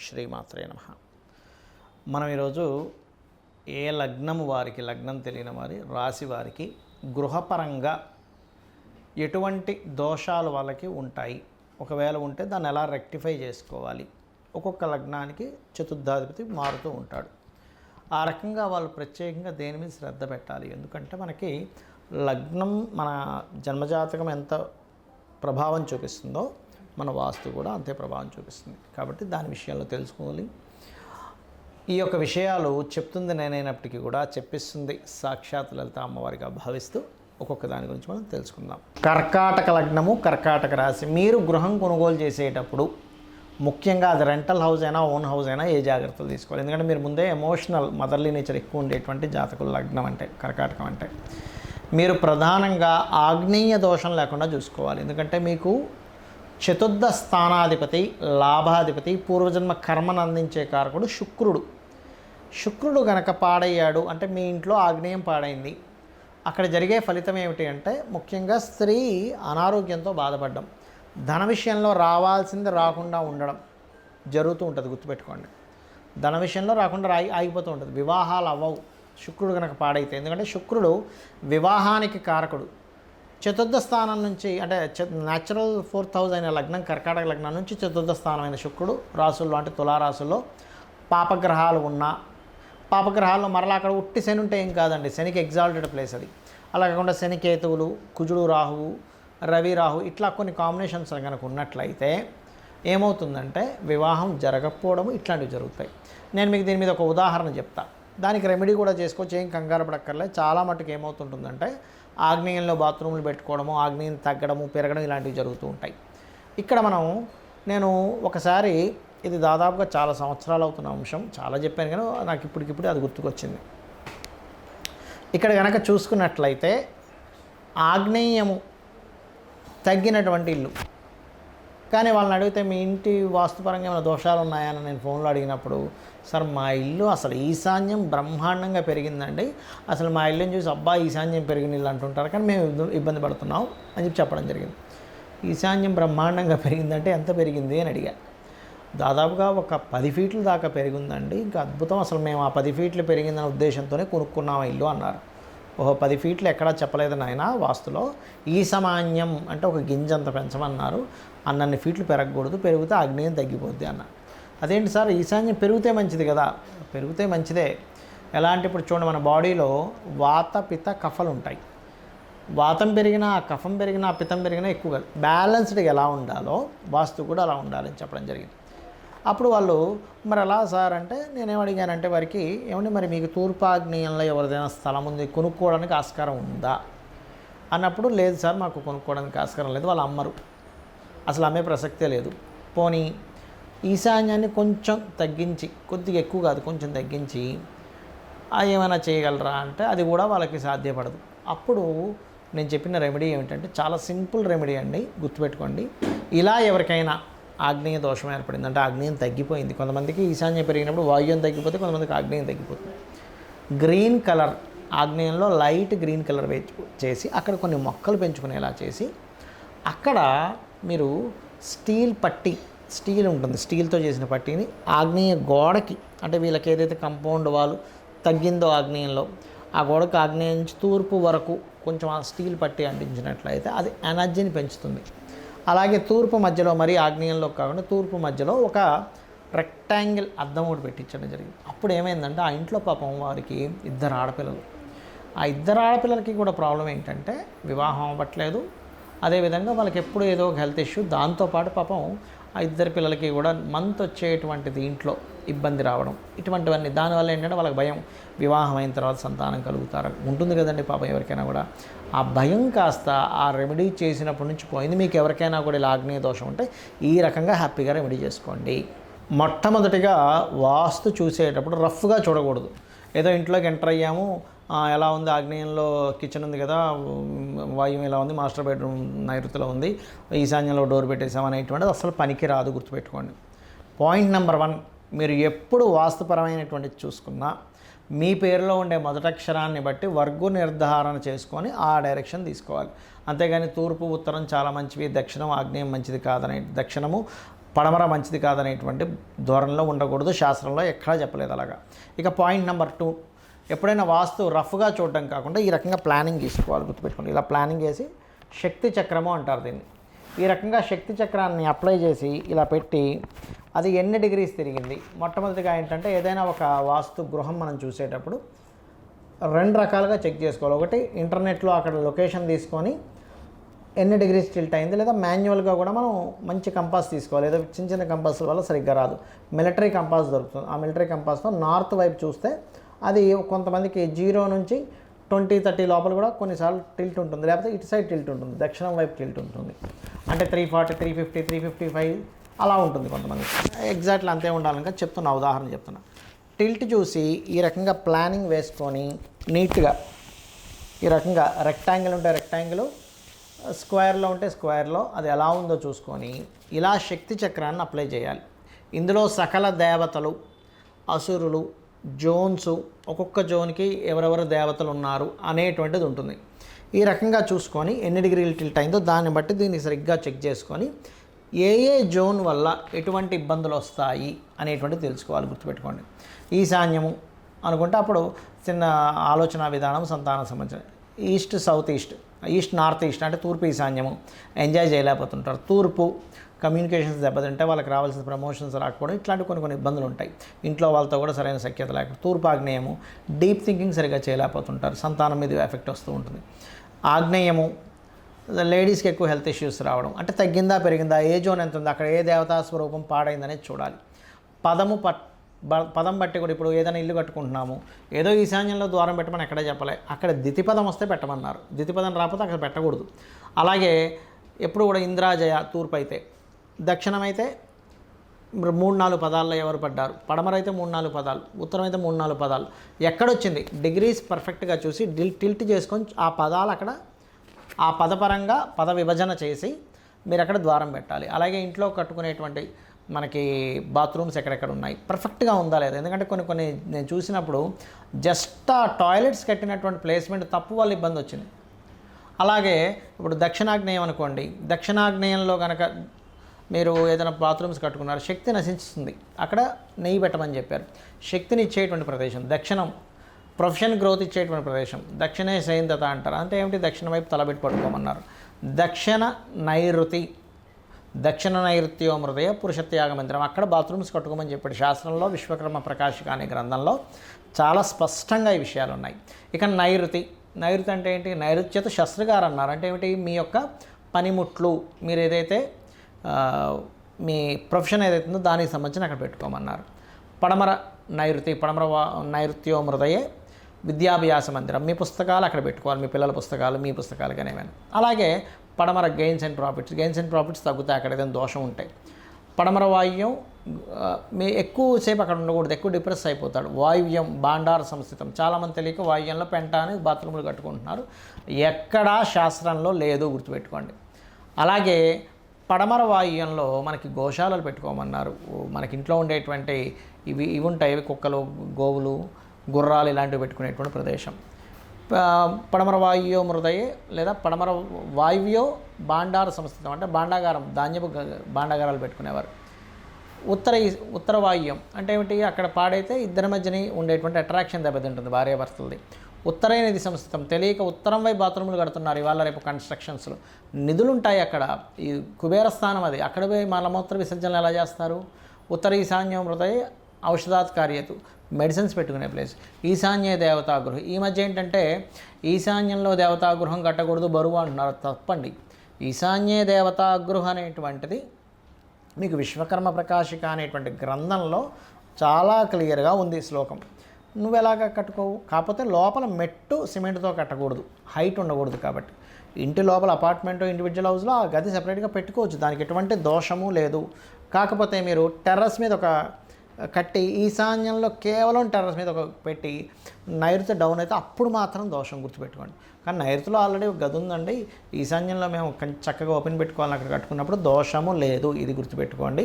శ్రీమాత్రే నమ. మనం ఈరోజు ఏ లగ్నం వారికి లగ్నం తెలియని వారి రాశి వారికి గృహపరంగా ఎటువంటి దోషాలు వాళ్ళకి ఉంటాయి? ఒకవేళ ఉంటే దాన్ని ఎలా రెక్టిఫై చేసుకోవాలి? ఒక్కొక్క లగ్నానికి చతుర్థాధిపతి మారుతూ ఉంటాడు. ఆ రకంగా వాళ్ళు ప్రత్యేకంగా దేని మీద శ్రద్ధ పెట్టాలి? ఎందుకంటే మనకి లగ్నం మన జన్మజాతకం ఎంత ప్రభావం చూపిస్తుందో మన వాస్తు కూడా అంతే ప్రభావం చూపిస్తుంది. కాబట్టి దాని విషయాల్లో తెలుసుకోవాలి. ఈ యొక్క విషయాలు చెప్తుంది నేనైనప్పటికీ కూడా చెప్పిస్తుంది సాక్షాత్ లలిత అమ్మవారిగా భావిస్తూ ఒక్కొక్క దాని గురించి మనం తెలుసుకుందాం. కర్కాటక లగ్నము కర్కాటక రాశి. మీరు గృహం కొనుగోలు చేసేటప్పుడు ముఖ్యంగా అది రెంటల్ హౌస్ అయినా ఓన్ హౌస్ అయినా ఏ జాగ్రత్తలు తీసుకోవాలి? ఎందుకంటే మీరు ముందే ఎమోషనల్ మదర్లీ నేచర్ ఎక్కువ ఉండేటువంటి జాతకుల లగ్నం అంటే కర్కాటకం అంటే. మీరు ప్రధానంగా ఆగ్నేయ దోషం లేకుండా చూసుకోవాలి. ఎందుకంటే మీకు చతుర్థ స్థానాధిపతి లాభాధిపతి పూర్వజన్మ కర్మను అందించే కారకుడు శుక్రుడు. శుక్రుడు గనక పాడయ్యాడు అంటే మీ ఇంట్లో ఆగ్నేయం పాడైంది. అక్కడ జరిగే ఫలితం ఏమిటి అంటే ముఖ్యంగా స్త్రీ అనారోగ్యంతో బాధపడడం. ధన విషయంలో రావాల్సింది రాకుండా ఉండడం జరుగుతూ ఉంటుంది గుర్తుపెట్టుకోండి. ధన విషయంలో రాకుండా రాయి ఆగిపోతూ ఉంటుంది వివాహాలు అవ్వవు. శుక్రుడు కనుక పాడైతే ఎందుకంటే శుక్రుడు వివాహానికి కారకుడు. చతుర్థ స్థానం నుంచి అంటే న్యాచురల్ ఫోర్త్ హౌస్ అయిన లగ్నం కర్కాటక లగ్నం నుంచి చతుర్థ స్థానమైన శుక్రుడు రాసుల్లో అంటే తులారాసుల్లో పాపగ్రహాలు ఉన్నా పాపగ్రహాల్లో మరలా అక్కడ ఉట్టి శని ఉంటే ఏం కాదండి. శనికి ఎగ్జాల్టెడ్ ప్లేస్ అది. అలా కాకుండా శనికేతువులు కుజుడు రాహువు రవి రాహు ఇట్లా కొన్ని కాంబినేషన్స్ కనుక ఉన్నట్లయితే ఏమవుతుందంటే వివాహం జరగకపోవడం ఇట్లాంటివి జరుగుతాయి. నేను మీకు దీని మీద ఒక ఉదాహరణ చెప్తా. దానికి రెమెడీ కూడా చేసుకోవచ్చు ఏం కంగారు పడక్కర్లే. చాలా మటుకు ఏమవుతుంటుందంటే ఆగ్నేయంలో బాత్రూములు పెట్టుకోవడము ఆగ్నేయం తగ్గడము పెరగడం ఇలాంటివి జరుగుతూ ఉంటాయి. ఇక్కడ మనం నేను ఒకసారి ఇది దాదాపుగా చాలా సంవత్సరాలు అవుతున్న అంశం చాలా చెప్పాను కానీ నాకు ఇప్పటికిప్పుడు అది గుర్తుకొచ్చింది. ఇక్కడ కనుక చూసుకున్నట్లయితే ఆగ్నేయము తగ్గినటువంటి ఇల్లు కానీ వాళ్ళని అడిగితే మీ ఇంటి వాస్తుపరంగా ఏమైనా దోషాలు ఉన్నాయని నేను ఫోన్లో అడిగినప్పుడు సార్ మా ఇల్లు అసలు ఈశాన్యం బ్రహ్మాండంగా పెరిగిందండి. అసలు మా ఇల్లుని చూసి అబ్బా ఈశాన్యం పెరిగిన ఇల్లు అంటుంటారు. కానీ మేము ఇబ్బంది- ఇబ్బంది పడుతున్నాం అని చెప్పి చెప్పడం జరిగింది. ఈశాన్యం బ్రహ్మాండంగా పెరిగిందంటే ఎంత పెరిగింది? అని అడిగా. దాదాపుగా ఒక పది ఫీట్ల దాకా పెరిగిందండి. ఇంకా అద్భుతం. అసలు మేము ఆ పది ఫీట్లు పెరిగిందనే ఉద్దేశంతోనే కొనుక్కున్నాం ఇల్లు అన్నారు. ఓహో పది ఫీట్లు ఎక్కడా చెప్పలేదు నాయన వాస్తులో. ఈ సమాన్యం అంటే ఒక గింజంత పెంచమన్నారు. అన్నన్ని ఫీట్లు పెరగకూడదు పెరిగితే ఆగ్నేయం తగ్గిపోద్ది అన్న. అదేంటి సార్? ఈశాన్యం పెరిగితే మంచిది కదా. పెరిగితే మంచిదే. ఎలా అంటే ఇప్పుడు చూడండి మన బాడీలో వాత పిత కఫలు ఉంటాయి. వాతం పెరిగినా కఫం పెరిగినా పితం పెరిగినా ఎక్కువ బ్యాలెన్స్డ్గా ఎలా ఉండాలో వాస్తు కూడా అలా ఉండాలని చెప్పడం జరిగింది. అప్పుడు వాళ్ళు మరి ఎలా సార్? అంటే నేనేం అడిగానంటే వారికి ఏమండి మరి మీకు తూర్పాగ్నేయంలో ఎవరిదైనా స్థలం ఉంది కొనుక్కోవడానికి ఆస్కారం ఉందా? అన్నప్పుడు లేదు సార్ మాకు కొనుక్కోవడానికి ఆస్కారం లేదు వాళ్ళు అమ్మరు. అసలు అమ్మే ప్రసక్తే లేదు. పోనీ ఈశాన్యాన్ని కొంచెం తగ్గించి కొద్దిగా ఎక్కువ కాదు కొంచెం తగ్గించి అది ఏమైనా చేయగలరా? అంటే అది కూడా వాళ్ళకి సాధ్యపడదు. అప్పుడు నేను చెప్పిన రెమెడీ ఏమిటంటే చాలా సింపుల్ రెమెడీ అండి గుర్తుపెట్టుకోండి. ఇలా ఎవరికైనా ఆగ్నేయ దోషం ఏర్పడింది. అంటే ఆగ్నేయం తగ్గిపోయింది. కొంతమందికి ఈశాన్యం పెరిగినప్పుడు వాయువ్యం తగ్గిపోతే కొంతమందికి ఆగ్నేయం తగ్గిపోతుంది. గ్రీన్ కలర్ ఆగ్నేయంలో లైట్ గ్రీన్ కలర్ చేసి అక్కడ కొన్ని మొక్కలు పెంచుకునేలా చేసి అక్కడ మీరు స్టీల్ పట్టి స్టీల్ ఉంటుంది. స్టీల్తో చేసిన పట్టీని ఆగ్నేయ గోడకి అంటే వీళ్ళకి ఏదైతే కంపౌండ్ వాళ్ళు తగ్గిందో ఆగ్నేయంలో ఆ గోడకు ఆగ్నేయం నుంచి తూర్పు వరకు కొంచెం ఆ స్టీల్ పట్టి అంటించినట్లయితే అది ఎనర్జీని పెంచుతుంది. అలాగే తూర్పు మధ్యలో మరీ ఆగ్నేయంలో కాకుండా తూర్పు మధ్యలో ఒక రెక్టాంగిల్ అద్దం ఒకటి పెట్టించడం జరిగింది. అప్పుడు ఏమైందంటే ఆ ఇంట్లో పాపం వారికి ఇద్దరు ఆడపిల్లలు. ఆ ఇద్దరు ఆడపిల్లలకి కూడా ప్రాబ్లం ఏంటంటే వివాహం అవ్వట్లేదు. అదేవిధంగా వాళ్ళకి ఎప్పుడు ఏదో ఒక హెల్త్ ఇష్యూ దాంతోపాటు పాపం ఆ ఇద్దరు పిల్లలకి కూడా మంత్ వచ్చేటువంటిది ఇంట్లో ఇబ్బంది రావడం. ఇటువంటివన్నీ దానివల్ల ఏంటంటే వాళ్ళకి భయం. వివాహం అయిన తర్వాత సంతానం కలుగుతారు. ఉంటుంది కదండి పాపం ఎవరికైనా కూడా. ఆ భయం కాస్త ఆ రెమెడీ చేసినప్పటి నుంచి పోయింది. మీకు ఎవరికైనా కూడా ఇలా ఆగ్నేయ దోషం ఉంటే ఈ రకంగా హ్యాపీగా రెమెడీ చేసుకోండి. మొట్టమొదటిగా వాస్తు చూసేటప్పుడు రఫ్గా చూడకూడదు. ఏదో ఇంట్లోకి ఎంటర్ అయ్యాము ఎలా ఉంది? ఆగ్నేయంలో కిచెన్ ఉంది కదా. వాయుం వాయువు ఎలా ఉంది? మాస్టర్ బెడ్రూమ్ నైరుతిలో ఉంది. ఈశాన్యంలో డోర్ పెట్టేసాం అనేటువంటిది అసలు పనికి రాదు గుర్తుపెట్టుకోండి. పాయింట్ నెంబర్ వన్ మీరు ఎప్పుడు వాస్తుపరమైనటువంటిది చూసుకున్నా మీ పేరులో ఉండే మొదటక్షరాన్ని బట్టి వర్గు నిర్ధారణ చేసుకొని ఆ డైరెక్షన్ తీసుకోవాలి. అంతేగాని తూర్పు ఉత్తరం చాలా మంచివి దక్షిణం ఆగ్నేయం మంచిది కాదనే దక్షిణము పడమర మంచిది కాదనేటువంటి ధోరణిలో ఉండకూడదు. శాస్త్రంలో ఎక్కడా చెప్పలేదు అలాగా. ఇక పాయింట్ నెంబర్ టూ ఎప్పుడైనా వాస్తు రఫ్గా చూడడం కాకుండా ఈ రకంగా ప్లానింగ్ తీసుకోవాలి గుర్తుపెట్టుకోండి. ఇలా ప్లానింగ్ చేసి శక్తి చక్రము అంటారు దీన్ని. ఈ రకంగా శక్తి చక్రాన్ని అప్లై చేసి ఇలా పెట్టి అది ఎన్ని డిగ్రీస్ తిరిగింది? మొట్టమొదటిగా ఏంటంటే ఏదైనా ఒక వాస్తు గృహం మనం చూసేటప్పుడు రెండు రకాలుగా చెక్ చేసుకోవాలి. ఒకటి ఇంటర్నెట్లో అక్కడ లొకేషన్ తీసుకొని ఎన్ని డిగ్రీస్ టిల్ట్ అయింది లేదా మాన్యువల్గా కూడా మనం మంచి కంపాస్ తీసుకోవాలి. ఏదో చిన్న చిన్న కంపాస్ వల్ల సరిగ్గా రాదు. మిలిటరీ కంపాస్ దొరుకుతుంది. ఆ మిలిటరీ కంపాస్తో నార్త్ వైపు చూస్తే అది కొంతమందికి జీరో నుంచి ట్వంటీ థర్టీ లోపల కూడా కొన్నిసార్లు టిల్ట్ ఉంటుంది. లేకపోతే ఇటు సైడ్ టిల్ట్ ఉంటుంది. దక్షిణం వైపు టిల్ట్ ఉంటుంది. అంటే three forty three fifty three fifty five అలా ఉంటుంది కొంతమంది. ఎగ్జాక్ట్లీ అంతే ఉండాలని చెప్తున్నా ఉదాహరణ చెప్తున్నా. టిల్ట్ చూసి ఈ రకంగా ప్లానింగ్ వేసుకొని నీట్గా ఈ రకంగా రెక్టాంగిల్ ఉంటే రెక్టాంగిల్ స్క్వేర్లో ఉంటే స్క్వేర్లో అది ఎలా ఉందో చూసుకొని ఇలా శక్తి చక్రాన్ని అప్లై చేయాలి. ఇందులో సకల దేవతలు అసురులు జోన్స్ ఒక్కొక్క జోన్కి ఎవరెవరు దేవతలు ఉన్నారు అనేటువంటిది ఉంటుంది. ఈ రకంగా చూసుకొని ఎన్ని డిగ్రీలు టిల్ట్ అయిందో దాన్ని బట్టి దీన్ని సరిగ్గా చెక్ చేసుకొని ఏ ఏ జోన్ వల్ల ఎటువంటి ఇబ్బందులు వస్తాయి అనేటువంటిది తెలుసుకోవాలి గుర్తుపెట్టుకోండి. ఈశాన్యము అనుకుంటే అప్పుడు చిన్న ఆలోచన విధానం సంతానం సంబంధించిన east south east east north east అంటే తూర్పు ఈశాన్యము ఎంజాయ్ చేయలేకపోతుంటారు. తూర్పు కమ్యూనికేషన్స్ దెబ్బతింటే వాళ్ళకి రావాల్సిన ప్రమోషన్స్ రాకపోవడం ఇట్లాంటి కొన్ని కొన్ని ఇబ్బందులు ఉంటాయి. ఇంట్లో వాళ్ళతో కూడా సరైన సఖ్యత లేక తూర్పు ఆగ్నేయము డీప్ థింకింగ్ సరిగా చేయలేకపోతుంటారు. సంతానం మీద ఎఫెక్ట్ వస్తూ ఉంటుంది. ఆగ్నేయము లేడీస్కి ఎక్కువ హెల్త్ ఇష్యూస్ రావడం అంటే తగ్గిందా పెరిగిందా ఏ జోన్ ఎంత ఉంది అక్కడ ఏ దేవతా స్వరూపం పాడైందనేది చూడాలి. పదము పట్ బ- పదం బట్టి కూడా ఇప్పుడు ఏదైనా ఇల్లు కట్టుకుంటున్నాము ఏదో ఈశాన్యంలో ద్వారం పెట్టమని ఎక్కడే చెప్పలే. అక్కడ దితిపదం వస్తే పెట్టమన్నారు. దితిపదం రాకపోతే అక్కడ పెట్టకూడదు. అలాగే ఎప్పుడు కూడా ఇంద్రాజయ తూర్పు అయితే దక్షిణమైతే మూడు నాలుగు పదాల్లో ఎవరు పడ్డారు? పడమర అయితే మూడు నాలుగు పదాలు ఉత్తరం అయితే మూడు నాలుగు పదాలు. ఎక్కడొచ్చింది? డిగ్రీస్ పర్ఫెక్ట్గా చూసి డిల్ టిల్ట్ చేసుకొని ఆ పదాలు అక్కడ ఆ పదపరంగా పద విభజన చేసి మీరు అక్కడ ద్వారం పెట్టాలి. అలాగే ఇంట్లో కట్టుకునేటువంటి మనకి బాత్రూమ్స్ ఎక్కడెక్కడ ఉన్నాయి? పర్ఫెక్ట్గా ఉందా లేదా? ఎందుకంటే కొన్ని కొన్ని నేను చూసినప్పుడు జస్ట్ ఆ టాయిలెట్స్ కట్టినటువంటి ప్లేస్మెంట్ తప్పు వల్ల ఇబ్బంది వచ్చింది. అలాగే ఇప్పుడు దక్షిణాగ్నేయం అనుకోండి దక్షిణాగ్నేయంలో కనుక మీరు ఏదైనా బాత్రూమ్స్ కట్టుకున్నారు శక్తి నశిస్తుంది అక్కడ నెయ్యి పెట్టమని చెప్పారు. శక్తిని ఇచ్చేటువంటి ప్రదేశం దక్షిణం. ప్రొఫెషన్ గ్రోత్ ఇచ్చేటువంటి ప్రదేశం. దక్షిణే సైంధత అంటారు. అంటే ఏమిటి? దక్షిణ వైపు తలబెట్టి పడుకోమన్నారు. దక్షిణ నైరుతి. దక్షిణ నైరుత్యో హృదయ పురుషత్యాగ మందిరం. అక్కడ బాత్రూమ్స్ కట్టుకోమని చెప్పాడు. శాస్త్రంలో విశ్వకర్మ ప్రకాశిక అనే గ్రంథంలో చాలా స్పష్టంగా ఈ విషయాలు ఉన్నాయి ఇక నైరుతి. నైరుతి అంటే ఏంటి? నైరుత్యత శస్త్రగారు అన్నారు. అంటే ఏమిటి? మీ యొక్క పనిముట్లు. మీరు ఏదైతే మీ ప్రొఫెషన్ ఏదైతే ఉందో దానికి సంబంధించిన అక్కడ పెట్టుకోమన్నారు. పడమర నైరుతి పడమర నైరుత్యో మృదయే విద్యాభ్యాస మందిరం. మీ పుస్తకాలు అక్కడ పెట్టుకోవాలి మీ పిల్లల పుస్తకాలు మీ పుస్తకాలు కానీ ఏమైనా అలాగే పడమర gains and profits gains and profits తగ్గుతాయి అక్కడ ఏదైనా దోషం ఉంటాయి పడమర వాయువ్యం మీ ఎక్కువసేపు అక్కడ ఉండకూడదు ఎక్కువ డిప్రెస్ అయిపోతాడు. వాయువ్యం బాండార సంస్థితం. చాలామంది తెలియక వాయువ్యంలో పెంటానికి బాత్రూములు కట్టుకుంటున్నారు. ఎక్కడా శాస్త్రంలో లేదు గుర్తుపెట్టుకోండి. అలాగే పడమర వాయువ్యంలో మనకి గోశాలలు పెట్టుకోమన్నారు. మనకి ఇంట్లో ఉండేటువంటి ఇవి ఇవి ఉంటాయి. ఇవి కుక్కలు గోవులు గుర్రాలు ఇలాంటివి పెట్టుకునేటువంటి ప్రదేశం. పడమర వాయువ్యో మృదయే లేదా పడమర వాయువ్యో బాండార సంస్థితం అంటే బాండాగారం ధాన్యపు బాండాగారాలు పెట్టుకునేవారు. ఉత్తర ఈ- ఉత్తర వాయువ్యం అంటే ఏమిటి? అక్కడ పాడైతే ఇద్దరి మధ్యని ఉండేటువంటి అట్రాక్షన్ దెబ్బతింటుంది భార్యాభర్తలది. ఉత్తరైన ఇది సంస్థితం తెలియక ఉత్తరం వైపు బాత్రూములు కడుతున్నారు ఇవాళ రేపు కన్స్ట్రక్షన్స్లో. నిధులు ఉంటాయి అక్కడ. ఈ కుబేర స్థానం అది. అక్కడ పోయి మలమూత్ర విసర్జనలు ఎలా చేస్తారు? ఉత్తర ఈశాన్యం హృదయ ఔషధాత్ కార్యతు మెడిసిన్స్ పెట్టుకునే ప్లేస్. ఈశాన్య దేవతాగృహం. ఈ మధ్య ఏంటంటే ఈశాన్యంలో దేవతాగృహం కట్టకూడదు బరువు అంటున్నారు. తప్పండి. ఈశాన్య దేవతాగృహం అనేటువంటిది మీకు విశ్వకర్మ ప్రకాశిక అనేటువంటి గ్రంథంలో చాలా క్లియర్గా ఉంది శ్లోకం. నువ్వు ఎలాగ కట్టుకోవు? కాకపోతే లోపల మెట్టు సిమెంట్తో కట్టకూడదు. హైట్ ఉండకూడదు కాబట్టి. ఇంటి లోపల అపార్ట్మెంట్ ఇండివిజువల్ హౌస్లో ఆ గది సెపరేట్గా పెట్టుకోవచ్చు. దానికి ఎటువంటి దోషము లేదు. కాకపోతే మీరు టెర్రస్ మీద ఒక కట్టి ఈశాన్యంలో కేవలం టెర్రస్ మీద ఒక పెట్టి నైరుతి డౌన్ అయితే అప్పుడు మాత్రం దోషం గుర్తుపెట్టుకోండి. కానీ నైరుతిలో ఆల్రెడీ ఒక గది ఉందండి. ఈశాన్యంలో మేము చక్కగా ఓపెన్ పెట్టుకోవాలని అక్కడ కట్టుకున్నప్పుడు దోషము లేదు. ఇది గుర్తుపెట్టుకోండి.